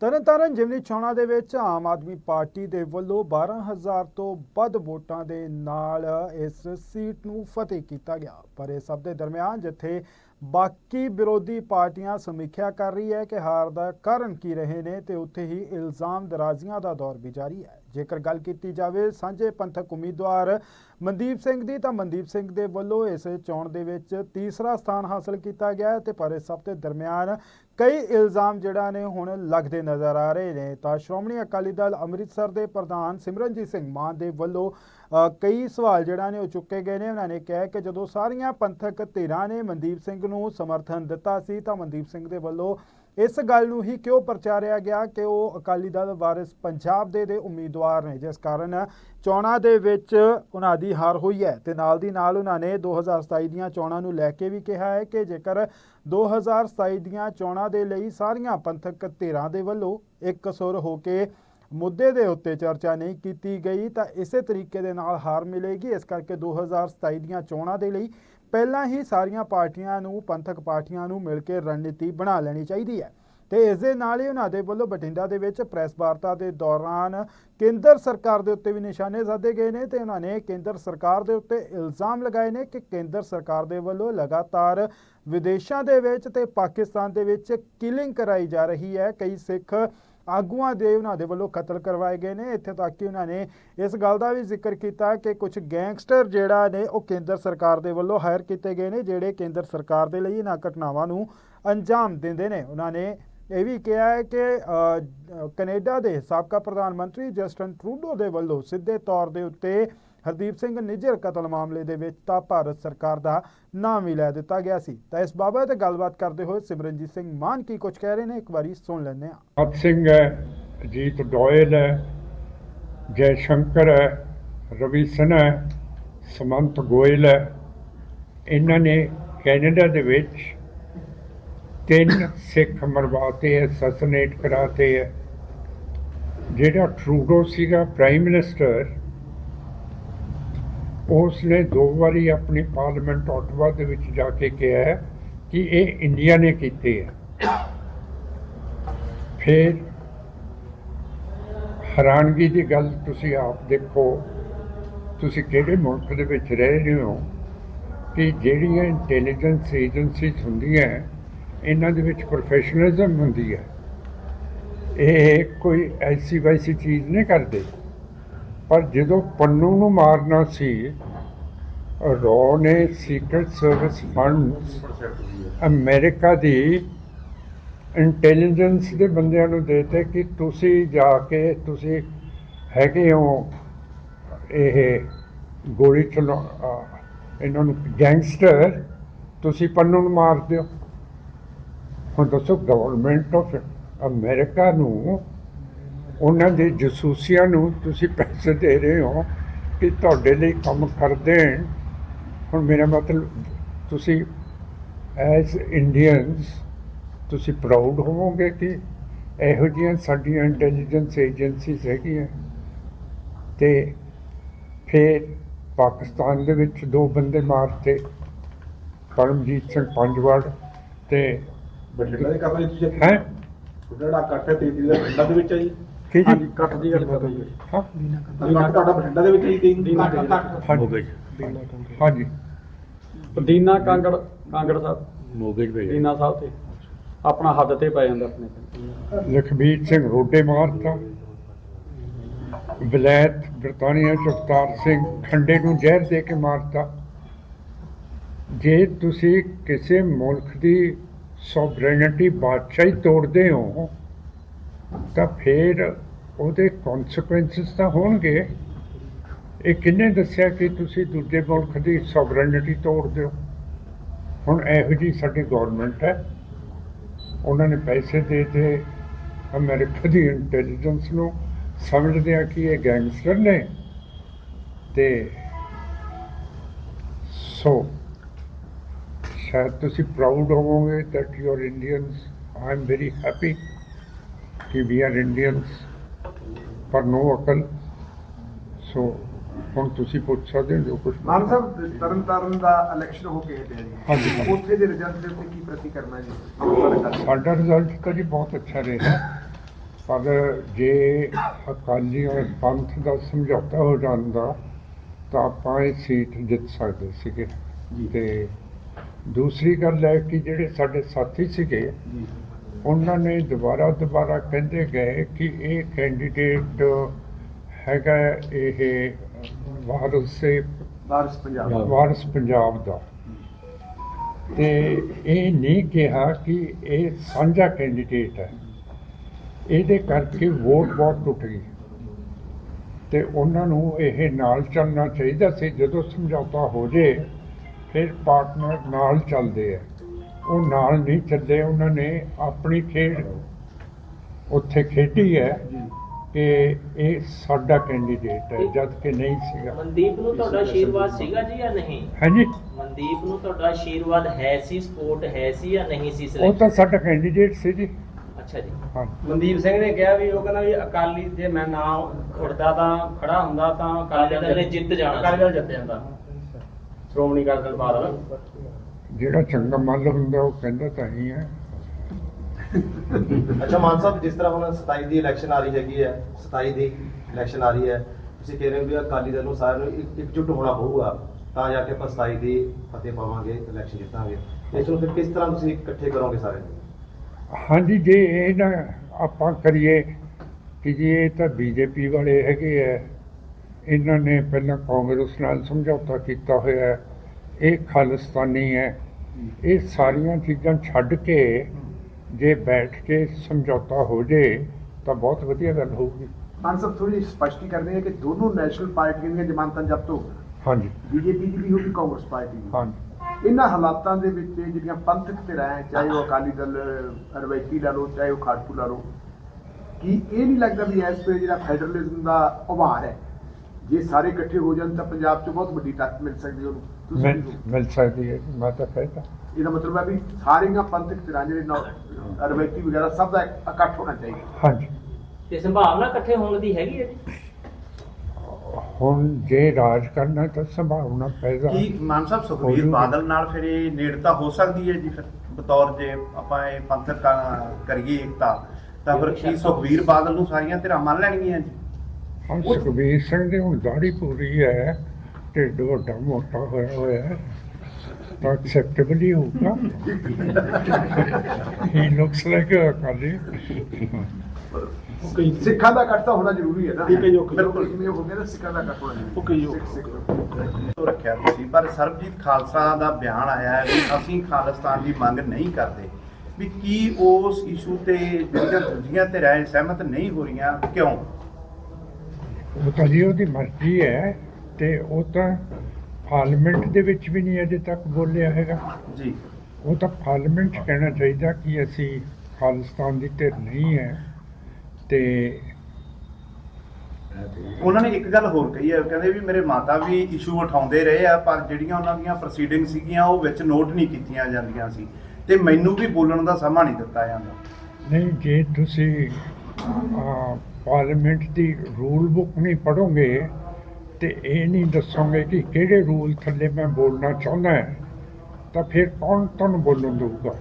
ਤਰਨਤਾਰਨ ਜਿਮਨੀ ਚੋਣਾਂ ਦੇ ਵਿੱਚ ਆਮ ਆਦਮੀ ਪਾਰਟੀ ਦੇ ਵੱਲੋਂ 12000 ਤੋਂ ਵੱਧ ਵੋਟਾਂ ਦੇ ਨਾਲ ਇਸ ਸੀਟ ਨੂੰ ਫਤਿਹ ਕੀਤਾ ਗਿਆ। ਪਰ ਇਸ ਸਭ ਦੇ ਦਰਮਿਆਨ ਜਿੱਥੇ ਬਾਕੀ ਵਿਰੋਧੀ ਪਾਰਟੀਆਂ ਸਮੀਖਿਆ ਕਰ ਰਹੀ ਹੈ ਕਿ ਹਾਰ ਦਾ ਕਾਰਨ ਕੀ ਰਹੇ ਨੇ, ਤੇ ਉੱਥੇ ਹੀ ਇਲਜ਼ਾਮ ਦਰਾਜ਼ੀਆਂ ਦਾ ਦੌਰ ਵੀ ਜਾਰੀ ਹੈ। ਜੇਕਰ ਗੱਲ ਕੀਤੀ ਜਾਵੇ ਸਾਂਝੇ ਪੰਥਕ ਉਮੀਦਵਾਰ ਮਨਦੀਪ ਸਿੰਘ ਦੀ, ਤਾਂ ਮਨਦੀਪ ਸਿੰਘ ਦੇ ਵੱਲੋਂ ਇਸ ਚੋਣ ਦੇ ਵਿੱਚ ਤੀਸਰਾ ਸਥਾਨ ਹਾਸਲ ਕੀਤਾ ਗਿਆ ਹੈ ਤੇ ਪਰ ਇਸ ਸਭ ਦੇ ਦਰਮਿਆਨ ਕਈ ਇਲਜ਼ਾਮ ਜਿਹੜਾ ਨੇ ਹੁਣ ਲੱਗਦੇ ਨਜ਼ਰ ਆ ਰਹੇ ਨੇ। ਤਾਂ ਸ਼੍ਰੋਮਣੀ ਅਕਾਲੀ ਦਲ ਅੰਮ੍ਰਿਤਸਰ ਦੇ ਪ੍ਰਧਾਨ ਸਿਮਰਨਜੀਤ ਸਿੰਘ ਮਾਨ ਦੇ ਵੱਲੋਂ ਕਈ ਸਵਾਲ ਜਿਹੜਾ ਨੇ ਉਹ ਚੁੱਕੇ ਗਏ ਨੇ। ਉਹਨਾਂ ਨੇ ਕਿਹਾ ਕਿ ਜਦੋਂ ਸਾਰੀਆਂ ਪੰਥਕ ਧਿਰਾਂ ਨੇ ਮਨਦੀਪ ਸਿੰਘ ਨੂੰ ਸਮਰਥਨ ਦਿੱਤਾ ਸੀ ਤਾਂ ਮਨਦੀਪ ਸਿੰਘ ਦੇ ਵੱਲੋਂ ਇਸ ਗੱਲ ਨੂੰ ਹੀ ਕਿਉਂ ਪ੍ਰਚਾਰਿਆ ਗਿਆ ਕਿ ਉਹ ਅਕਾਲੀ ਦਲ ਵਾਰਿਸ ਪੰਜਾਬ ਦੇ ਦੇ ਉਮੀਦਵਾਰ ਨੇ, ਜਿਸ ਕਾਰਨ ਚੋਣਾਂ ਦੇ ਵਿੱਚ ਉਹਨਾਂ ਦੀ ਹਾਰ ਹੋਈ ਹੈ ਤੇ ਨਾਲ ਦੀ ਨਾਲ ਉਹਨਾਂ ਨੇ 2027 ਦੀਆਂ ਚੋਣਾਂ ਨੂੰ ਲੈ ਕੇ ਵੀ ਕਿਹਾ ਹੈ ਕਿ ਜੇਕਰ 2027 ਦੀਆਂ ਚੋਣਾਂ ਦੇ ਲਈ ਸਾਰੀਆਂ ਪੰਥਕ ਧਿਰਾਂ ਦੇ ਵੱਲੋਂ ਇੱਕ ਸੁਰ ਹੋ ਕੇ ਮੁੱਦੇ ਦੇ ਉੱਤੇ ਚਰਚਾ ਨਹੀਂ ਕੀਤੀ ਗਈ, ਤਾਂ ਇਸੇ ਤਰੀਕੇ ਦੇ ਨਾਲ ਹਾਰ ਮਿਲੇਗੀ। ਇਸ ਕਰਕੇ 2027 ਦੀਆਂ ਚੋਣਾਂ ਦੇ ਲਈ ਪਹਿਲਾਂ ਹੀ ਸਾਰੀਆਂ ਪਾਰਟੀਆਂ ਨੂੰ, ਪੰਥਕ ਪਾਰਟੀਆਂ ਨੂੰ ਮਿਲ ਕੇ ਰਣਨੀਤੀ ਬਣਾ ਲੈਣੀ ਚਾਹੀਦੀ ਹੈ। ਤੇ ਇਸ ਦੇ ਨਾਲ ਹੀ ਉਹਨਾਂ ਦੇ ਵੱਲੋਂ ਬਠਿੰਡਾ ਦੇ ਵਿੱਚ ਪ੍ਰੈਸ ਵਾਰਤਾ ਦੇ ਦੌਰਾਨ ਕੇਂਦਰ ਸਰਕਾਰ ਦੇ ਉੱਤੇ ਵੀ ਨਿਸ਼ਾਨੇ ਸਾਧੇ ਗਏ ਨੇ ਤੇ ਉਹਨਾਂ ਨੇ ਕੇਂਦਰ ਸਰਕਾਰ ਦੇ ਉੱਤੇ ਇਲਜ਼ਾਮ ਲਗਾਏ ਨੇ ਕਿ ਕੇਂਦਰ ਸਰਕਾਰ ਦੇ ਵੱਲੋਂ ਲਗਾਤਾਰ ਵਿਦੇਸ਼ਾਂ ਦੇ ਵਿੱਚ ਤੇ ਪਾਕਿਸਤਾਨ ਦੇ ਵਿੱਚ ਕਿਲਿੰਗ ਕਰਾਈ ਜਾ ਰਹੀ ਹੈ। ਕਈ ਸਿੱਖ ਆਗੂਆਂ ਦੇ ਉਹਨਾਂ ਦੇ ਵੱਲੋਂ ਕਤਲ ਕਰਵਾਏ ਗਏ ਨੇ। ਇੱਥੇ ਤੱਕ ਕਿ ਉਹਨਾਂ ਨੇ ਇਸ ਗੱਲ ਦਾ ਵੀ ਜ਼ਿਕਰ ਕੀਤਾ ਕਿ ਕੁਝ ਗੈਂਗਸਟਰ ਜਿਹੜਾ ਨੇ ਉਹ ਕੇਂਦਰ ਸਰਕਾਰ ਦੇ ਵੱਲੋਂ ਹਾਇਰ ਕੀਤੇ ਗਏ ਨੇ ਜਿਹੜੇ ਕੇਂਦਰ ਸਰਕਾਰ ਦੇ ਲਈ ਇਹਨਾਂ ਘਟਨਾਵਾਂ ਨੂੰ ਅੰਜਾਮ ਦਿੰਦੇ ਨੇ। ਉਹਨਾਂ ਨੇ ਇਹ ਵੀ ਕਿਹਾ ਹੈ ਕਿ ਅ, ਕੈਨੇਡਾ ਦੇ ਸਾਬਕਾ ਪ੍ਰਧਾਨ ਮੰਤਰੀ ਜਸਟਨ ਟਰੂਡੋ ਦੇ ਵੱਲੋਂ ਸਿੱਧੇ ਤੌਰ ਦੇ ਉੱਤੇ ਹਰਦੀਪ ਸਿੰਘ ਨਿੱਜਰ ਕਤਲ ਮਾਮਲੇ ਦੇ ਵਿੱਚ ਤਾਂ ਭਾਰਤ ਸਰਕਾਰ ਦਾ ਨਾਮ ਹੀ ਲੈ ਦਿੱਤਾ ਗਿਆ ਸੀ। ਤਾਂ ਇਸ ਬਾਬਤ ਗੱਲਬਾਤ ਕਰਦੇ ਹੋਏ ਸਿਮਰਨਜੀਤ ਸਿੰਘ ਮਾਨ ਕੀ ਕੁਝ ਕਹਿ ਰਹੇ ਨੇ, ਇੱਕ ਵਾਰੀ ਸੁਣ ਲੈਂਦੇ ਹਾਂ। ਹਤ ਸਿੰਘ ਹੈ, ਅਜੀਤ ਡੋਇਲ ਹੈ ਜੈ ਸ਼ੰਕਰ ਹੈ, ਰਵੀ ਸਿਨਹਾ ਹੈ ਸਮੰਤ ਗੋਇਲ ਹੈ। ਇਹਨਾਂ ਨੇ ਕੈਨੇਡਾ ਦੇ ਵਿੱਚ ਤਿੰਨ ਸਿੱਖ ਮਰਵਾਤੇ ਹੈ ਸਸਨੇਟ ਕਰਾਤੇ ਹੈ। ਜਿਹੜਾ ਟਰੂਡੋ ਸੀਗਾ, ਪ੍ਰਾਈਮ ਮਿਨਿਸਟਰ ਉਸ ਨੇ ਦੋ ਵਾਰੀ ਆਪਣੀ ਪਾਰਲੀਮੈਂਟ ਆਟਵਾ ਦੇ ਵਿੱਚ ਜਾ ਕੇ ਕਿਹਾ ਕਿ ਇਹ ਇੰਡੀਆ ਨੇ ਕੀਤੇ ਹੈ ਫਿਰ ਹੈਰਾਨਗੀ ਦੀ ਗੱਲ ਤੁਸੀਂ ਆਪ ਦੇਖੋ, ਤੁਸੀਂ ਕਿਹੜੇ ਮੁਲਕ ਦੇ ਵਿੱਚ ਰਹਿ ਰਹੇ ਹੋ ਕਿ ਜਿਹੜੀਆਂ ਇੰਟੈਲੀਜੈਂਸ ਏਜੰਸੀਜ਼ ਹੁੰਦੀਆਂ ਇਹਨਾਂ ਦੇ ਵਿੱਚ ਪ੍ਰੋਫੈਸ਼ਨਲਿਜ਼ਮ ਹੁੰਦੀ ਹੈ। ਇਹ ਕੋਈ ਐਸੀ ਵੈਸੀ ਚੀਜ਼ ਨਹੀਂ ਕਰਦੇ। ਪਰ ਜਦੋਂ ਪੰਨੂ ਨੂੰ ਮਾਰਨਾ ਸੀ, ਰੋ ਨੇ ਸੀਕ੍ਰੇਟ ਸਰਵਿਸ ਫੰਡ ਅਮਰੀਕਾ ਦੀ ਇੰਟੈਲੀਜੈਂਸ ਦੇ ਬੰਦਿਆਂ ਨੂੰ ਦੇਤੇ ਕਿ ਤੁਸੀਂ ਜਾ ਕੇ, ਤੁਸੀਂ ਹੈਗੇ ਹੋ ਇਹ ਗੋਲੀ ਚਲਾ, ਇਹਨਾਂ ਨੂੰ ਗੈਂਗਸਟਰ ਤੁਸੀਂ ਪੰਨੂ ਨੂੰ ਮਾਰ ਦਿਓ। ਹੁਣ ਦੱਸੋ ਗਵਰਨਮੈਂਟ ਆਫ ਅਮਰੀਕਾ ਨੂੰ ਉਹਨਾਂ ਦੇ ਜਸੂਸੀਆਂ ਨੂੰ ਤੁਸੀਂ ਪੈਸੇ ਦੇ ਰਹੇ ਹੋ ਕਿ ਤੁਹਾਡੇ ਲਈ ਕੰਮ ਕਰ ਦੇਣ ਹੁਣ ਮੇਰਾ ਮਤਲਬ ਤੁਸੀਂ ਐਜ਼ ਇੰਡੀਅਨਸ ਤੁਸੀਂ ਪ੍ਰਾਊਡ ਹੋਵੋਗੇ ਕਿ ਇਹੋ ਜਿਹੀਆਂ ਸਾਡੀਆਂ ਇੰਟੈਲੀਜੈਂਸ ਏਜੰਸੀਜ਼ ਹੈਗੀਆਂ। ਤੇ ਫਿਰ ਪਾਕਿਸਤਾਨ ਦੇ ਵਿੱਚ ਦੋ ਬੰਦੇ ਮਾਰਤੇ ਪਰਮਜੀਤ ਸਿੰਘ ਪੰਜਵਾੜ ਤੇ ਬਠਿੰਡਾ ਦੇ ਕਾਫਲੇ ਤੁਸੀਂ ਹੈ? ਇਕੱਠ ਹੈ ਤੀਜੀ ਦਾ ਦੇ ਵਿੱਚ ਹੈ ਜੀ। ਕੀ ਜੀ? ਇਕੱਠ ਦੀ ਗੱਲ ਕਰ ਰਹੀ ਹੈ? ਹਾਂ ਇਕੱਠ ਤੁਹਾਡਾ ਬਠਿੰਡਾ ਦੇ ਵਿੱਚ ਹੈ ਜੀ ਤਿੰਨ ਦੀਨਾ ਇਕੱਠ ਹਾਂਜੀ। ਹਾਂਜੀ। ਦੀਨਾ ਕਾਂਗੜ ਕਾਂਗੜ ਸਾਹਿਬ। ਮੋਗੇਜ ਭੇਜ ਦੀਨਾ ਸਾਹਿਬ ਤੇ। ਆਪਣਾ ਹੱਦ ਤੇ ਪੈ ਜਾਂਦਾ ਆਪਣੇ ਤੇ। ਲਖਬੀਰ ਸਿੰਘ ਰੋਡੇ ਮਾਰਤਾ। ਵਿਲਾਇਤ ਬ੍ਰਿਟਾਨੀਆ ਚ ਅਵਤਾਰ ਸਿੰਘ ਖੰਡੇ ਨੂੰ ਜ਼ਹਿਰ ਦੇ ਕੇ ਮਾਰਤਾ। ਜੇ ਤੁਸੀਂ ਕਿਸੇ ਮੁਲਕ ਦੀ ਸੋਵਰੇਨਿਟੀ ਬਾਦਸ਼ਾਹੀ ਤੋੜਦੇ ਹੋ ਤਾਂ ਫਿਰ ਉਹਦੇ ਕਨਸੀਕੁਐਂਸਸ ਤਾਂ ਹੋਣਗੇ। ਇਹ ਕਿੰਨੇ ਦੱਸਿਆ ਕਿ ਤੁਸੀਂ ਦੂਜੇ ਮੁਲਕ ਦੀ ਸੋਵਰੇਨਿਟੀ ਤੋੜਦੇ ਹੋ ਹੁਣ ਇਹੋ ਜੀ ਸਾਡੀ ਗਵਰਨਮੈਂਟ ਹੈ। ਉਹਨਾਂ ਨੇ ਪੈਸੇ ਦੇ ਦੇ ਅਮਰੀਕਾ ਦੀ ਇੰਟੈਲੀਜੈਂਸ ਨੂੰ ਸਮਝਦੇ ਆ ਕਿ ਇਹ ਗੈਂਗਸਟਰ ਨੇ। ਤੇ ਸੋ, ਸ਼ਾਇਦ ਤੁਸੀਂ ਪ੍ਰਾਊਡ ਹੋਵੋਗੇ that you are Indians I am very happy ਕਿ we are Indians ਪਰ ਨੋ ਅਕਲ। ਸੋ ਹੁਣ ਤੁਸੀਂ ਪੁੱਛ ਸਕਦੇ ਹੋ ਜੋ ਕੁਝ ਮਾਨ ਸਾਹਿਬ ਤਰਨ ਤਾਰਨ ਦਾ ਇਲੈਕਸ਼ਨ ਹੋ ਕੇ ਹਟਿਆ ਜੀ। ਹਾਂਜੀ। ਉੱਥੇ ਦੇ ਰਿਜ਼ਲਟ ਦੇ ਉੱਤੇ ਕੀ ਪ੍ਰਤੀਕਰਮ ਹੈ ਜੀ? ਸਾਡਾ ਰਿਜ਼ਲਟ ਤਾਂ ਜੀ ਬਹੁਤ ਅੱਛਾ ਰਿਹਾ। ਪਰ ਜੇ ਅਕਾਲੀਆਂ ਪੰਥ ਦਾ ਸਮਝੌਤਾ ਹੋ ਜਾਂਦਾ ਤਾਂ ਆਪਾਂ ਇਹ ਸੀਟ ਜਿੱਤ ਸਕਦੇ ਸੀਗੇ। ਤੇ ਦੂਸਰੀ ਗੱਲ ਹੈ ਕਿ ਜਿਹੜੇ ਸਾਡੇ ਸਾਥੀ ਸੀਗੇ ਉਹਨਾਂ ਨੇ ਦੁਬਾਰਾ ਦੁਬਾਰਾ ਕਹਿੰਦੇ ਗਏ ਕਿ ਇਹ ਕੈਂਡੀਡੇਟ ਹੈਗਾ ਇਹ ਵਾਰਸ ਸੇ ਵਾਰਿਸ ਪੰਜਾਬ। ਵਾਰਸ ਪੰਜਾਬ ਦਾ। ਤੇ ਇਹ ਨਹੀਂ ਕਿਹਾ ਕਿ ਇਹ ਸਾਂਝਾ ਕੈਂਡੀਡੇਟ ਹੈ। ਇਹਦੇ ਕਰਕੇ ਵੋਟ ਬਹੁਤ ਟੁੱਟ ਗਈ। ਤੇ ਉਹਨਾਂ ਨੂੰ ਇਹ ਨਾਲ ਚੱਲਣਾ ਚਾਹੀਦਾ ਸੀ। ਜਦੋਂ ਸਮਝੌਤਾ ਹੋ ਜੇ ਫਿਰ ਪਾਰਟਨਰ ਨਾਲ ਚੱਲਦੇ ਆ। ਉਹ ਨਾਲ ਨਹੀਂ ਚੱਲੇ ਉਹਨਾਂ ਨੇ ਆਪਣੀ ਖੇਡ ਉੱਥੇ ਖੇਡੀ ਹੈ ਕਿ ਇਹ ਸਾਡਾ ਕੈਂਡੀਡੇਟ ਹੈ ਜਦ ਕਿ ਨਹੀਂ ਸੀਗਾ। ਮਨਦੀਪ ਨੂੰ ਤੁਹਾਡਾ ਆਸ਼ੀਰਵਾਦ ਸੀਗਾ ਜੀ ਜਾਂ ਨਹੀਂ? ਹਾਂਜੀ। ਮਨਦੀਪ ਨੂੰ ਤੁਹਾਡਾ ਆਸ਼ੀਰਵਾਦ ਹੈ ਸੀ ਸਪੋਰਟ ਹੈ ਸੀ ਜਾਂ ਨਹੀਂ ਸੀ ਉਹ ਸਿਲੈਕਟ ਤਾਂ ਸਾਡਾ ਕੈਂਡੀਡੇਟ ਸੀ ਜੀ। ਅੱਛਾ ਜੀ। ਹਾਂ ਮਨਦੀਪ ਸਿੰਘ ਨੇ ਕਿਹਾ ਵੀ ਉਹ ਕਹਿੰਦਾ ਵੀ ਅਕਾਲੀ ਜੇ ਮੈਂ ਨਾ ਖੜਦਾ ਤਾਂ ਖੜਾ ਹੁੰਦਾ ਤਾਂ ਅਕਾਲੀ ਦਲ ਨੇ ਜਿੱਤ ਜਾਣਾ। ਅਕਾਲੀ ਦਲ ਜਿੱਤ ਜਾਂਦਾ। ਸ਼੍ਰੋਮਣੀ ਅਕਾਲੀ ਦਲ ਬਾਦਲ। ਜਿਹੜਾ ਚੰਗਾ ਮੱਲ ਹੁੰਦਾ ਉਹ ਕਹਿੰਦਾ ਤਾਂ ਹੀ ਹੈ। ਅੱਛਾ ਮਾਨ ਸਾਹਿਬ ਜਿਸ ਤਰ੍ਹਾਂ ਹੁਣ 27 ਦੀ ਇਲੈਕਸ਼ਨ ਆ ਰਹੀ ਹੈਗੀ ਹੈ 27 ਦੀ ਇਲੈਕਸ਼ਨ ਆ ਰਹੀ ਹੈ ਤੁਸੀਂ ਕਹਿ ਰਹੇ ਹੋ ਵੀ ਅਕਾਲੀ ਦਲ ਨੂੰ ਸਾਰਿਆਂ ਨੂੰ ਇੱਕ- ਇਕਜੁੱਟ ਹੋਣਾ ਪਊਗਾ ਤਾਂ ਜਾ ਕੇ ਆਪਾਂ 27 ਦੀ ਫਤਿਹ ਪਾਵਾਂਗੇ ਇਲੈਕਸ਼ਨ ਜਿੱਤਾਂਗੇ। ਇਸ ਨੂੰ ਫਿਰ ਕਿਸ ਤਰ੍ਹਾਂ ਤੁਸੀਂ ਇਕੱਠੇ ਕਰੋਗੇ ਸਾਰੇ? ਹਾਂਜੀ ਜੇ ਇਹ ਨਾ ਆਪਾਂ ਕਰੀਏ ਕਿ ਜੀ ਇਹ ਤਾਂ ਬੀਜੇਪੀ ਵਾਲੇ ਹੈਗੇ ਆ ਇਹਨਾਂ ਨੇ ਪਹਿਲਾਂ ਕਾਂਗਰਸ ਨਾਲ ਸਮਝੌਤਾ ਕੀਤਾ ਹੋਇਆ ਹੈ। ਇਹ ਖਾਲਿਸਤਾਨੀ ਹੈ। ਇਹ ਸਾਰੀਆਂ ਚੀਜ਼ਾਂ ਛੱਡ ਕੇ ਜੇ ਬੈਠ ਕੇ ਸਮਝੌਤਾ ਹੋ ਜੇ ਤਾਂ ਬਹੁਤ ਵਧੀਆ ਗੱਲ ਹੋਊਗੀ। ਮਾਨ ਸਾਹਿਬ ਥੋੜੀ ਸਪਸ਼ਟੀ ਕਰਦੇ ਹੈ ਕਿ ਦੋਨੋਂ ਨੈਸ਼ਨਲ ਪਾਰਟੀਆਂ ਦੀਆਂ ਜ਼ਮਾਨਤਾਂ ਜ਼ਬਤ ਹੋ ਹਾਂਜੀ। ਬੀਜੇਪੀ ਦੀ ਵੀ ਹੋਗੀ ਕਾਂਗਰਸ ਪਾਰਟੀ ਦੀ। ਹਾਂਜੀ। ਇਹਨਾਂ ਹਾਲਾਤਾਂ ਦੇ ਵਿੱਚ ਜਿਹੜੀਆਂ ਪੰਥਕ ਧਿਰਾਂ ਹੈ ਚਾਹੇ ਉਹ ਅਕਾਲੀ ਦਲ ਰਵਾਇਤੀ ਲਾ ਲਓ ਚਾਹੇ ਉਹ ਖਾੜਕੂ ਲਾ ਲਓ ਕੀ ਇਹ ਨਹੀਂ ਲੱਗਦਾ ਵੀ ਇਸ ਵੇਲੇ ਜਿਹੜਾ ਫੈਡਰਲਿਜ਼ਮ ਦਾ ਉਭਾਰ ਹੈ ਜੇ ਸਾਰੇ ਇਕੱਠੇ ਹੋ ਜਾਣ ਤਾਂ ਪੰਜਾਬ 'ਚ ਬਹੁਤ ਵੱਡੀ ਤਾਕਤ ਮਿਲ ਸਕਦੀ ਹੈ ਉਹਨੂੰ। ਤੁਸੀਂ ਮਿਲ ਸਕਦੀ ਹੈ ਮੈਂ ਤਾਂ ਕਹਿੰਦਾ ਇਹਦਾ ਮਤਲਬ ਹੈ ਵੀ ਸਾਰੀਆਂ ਪੰਥਕ ਧਿਰਾਂ ਜਿਹੜੇ ਨੌ- ਰਵਾਇਤੀ ਵਗੈਰਾ ਸਭ ਦਾ ਇਕੱਠ ਹੋਣਾ ਚਾਹੀਦਾ। ਹਾਂਜੀ। ਤੇ ਸੰਭਾਵਨਾ ਇਕੱਠੇ ਹੋਣ ਦੀ ਹੈਗੀ ਹੈ? ਜੀ ਹੁਣ ਜੇ ਰਾਜ ਕਰਨਾ ਤਾਂ ਸੰਭਾਵਨਾ ਪੈਦਾ ਕੀ ਮਾਨ ਸਾਹਿਬ ਸੁਖਬੀਰ। ਬਾਦਲ ਨਾਲ ਫਿਰ ਇਹ ਨੇੜਤਾ ਹੋ ਸਕਦੀ ਹੈ ਜੀ? ਫਿਰ ਬਤੌਰ ਜੇ ਆਪਾਂ ਇਹ ਪੰਥਕ ਕ- ਕਰੀਏ ਏਕਤਾ ਤਾਂ ਫਿਰ ਕੀ ਸੁਖਬੀਰ ਬਾਦਲ ਨੂੰ ਸਾਰੀਆਂ ਧਿਰਾਂ ਮੰਨ ਲੈਣਗੀਆਂ ਜੀ? ਹਾਂ ਸੁਖਬੀਰ ਸਿੰਘ ਦੀ ਹੁਣ ਦਾੜੀ ਪੂਰੀ ਹੈ ਢਿੱਡ ਵੱਡਾ ਮੋਟਾ ਹੋਇਆ ਹੋਇਆ ਹੈ। ਤਾਂ ਐਕਸੈਪਟੇਬਲ ਹੀ ਹੋਊਗਾ। He looks like a Akali ਸਿੱਖਾਂ ਦਾ ਇਕੱਠ ਤਾਂ ਹੋਣਾ ਜ਼ਰੂਰੀ ਹੈ ਨਾ। ਠੀਕ ਹੈ ਜੀ, ਓਕੇ। ਬਿਲਕੁਲ ਜਿਵੇਂ ਹੋ ਗਿਆ ਨਾ ਸਿੱਖਾਂ ਦਾ ਇਕੱਠ ਹੋਣਾ ਜ਼ਰੂਰੀ ਓਕੇ ਜੀ, ਓਕੇ। ਸਿੱਖ- ਸਿੱਖ- ਤੋਂ ਰੱਖਿਆ ਤੁਸੀਂ ਪਰ ਸਰਬਜੀਤ ਖਾਲਸਾ ਦਾ ਬਿਆਨ ਆਇਆ ਹੈ ਵੀ ਅਸੀਂ ਖਾਲਿਸਤਾਨ ਦੀ ਮੰਗ ਨਹੀਂ ਕਰਦੇ ਵੀ ਕੀ ਉਸ ਇਸ਼ੂ ਤੇ ਜਿਹੜੀਆਂ ਦੂਜੀਆਂ ਧਿਰਾਂ ਇਹ ਸਹਿਮਤ ਨਹੀਂ ਹੋ ਰਹੀਆਂ ਕਿਉਂ? ਉਹ ਤਾਂ ਜੀ ਉਹਦੀ ਮਰਜ਼ੀ ਹੈ ਤੇ ਉਹ ਤਾਂ ਪਾਰਲੀਮੈਂਟ ਦੇ ਵਿੱਚ ਵੀ ਨਹੀਂ ਅਜੇ ਤੱਕ ਬੋਲਿਆ ਹੈਗਾ। ਜੀ। ਉਹ ਤਾਂ ਪਾਰਲੀਮੈਂਟ ਕਹਿਣਾ ਚਾਹੀਦਾ ਕਿ ਅਸੀਂ ਖਾਲਿਸਤਾਨ ਦੀ ਧਿਰ ਨਹੀਂ ਹੈ ਤੇ ਉਹਨਾਂ ਨੇ ਇੱਕ ਗੱਲ ਹੋਰ ਕਹੀ ਹੈ ਕਹਿੰਦੇ ਵੀ ਮੇਰੇ ਮਾਤਾ ਵੀ ਇਸ਼ੂ ਉਠਾਉਂਦੇ ਰਹੇ ਆ ਪਰ ਜਿਹੜੀਆਂ ਉਹਨਾਂ ਦੀਆਂ ਪ੍ਰੋਸੀਡਿੰਗ ਸੀਗੀਆਂ ਉਹ ਵਿੱਚ ਨੋਟ ਨਹੀਂ ਕੀਤੀਆਂ ਜਾਂਦੀਆਂ ਸੀ। ਤੇ ਮੈਨੂੰ ਵੀ ਬੋਲਣ ਦਾ ਸਮਾਂ ਨਹੀਂ ਦਿੱਤਾ ਜਾਂਦਾ। ਨਹੀਂ ਜੇ ਤੁਸੀਂ ਪਾਰਲੀਮੈਂਟ ਦੀ ਰੂਲ ਬੁੱਕ ਨਹੀਂ ਪੜੋਗੇ ਤੇ ਇਹ ਨਹੀਂ ਦੱਸੋਗੇ ਕਿ ਕਿਹੜੇ ਰੂਲ ਥੱਲੇ ਮੈਂ ਬੋਲਣਾ ਚਾਹੁੰਦਾ ਤਾਂ ਫਿਰ ਕੌਣ ਤੁਹਾਨੂੰ ਬੋਲਣ ਦਊਗਾ?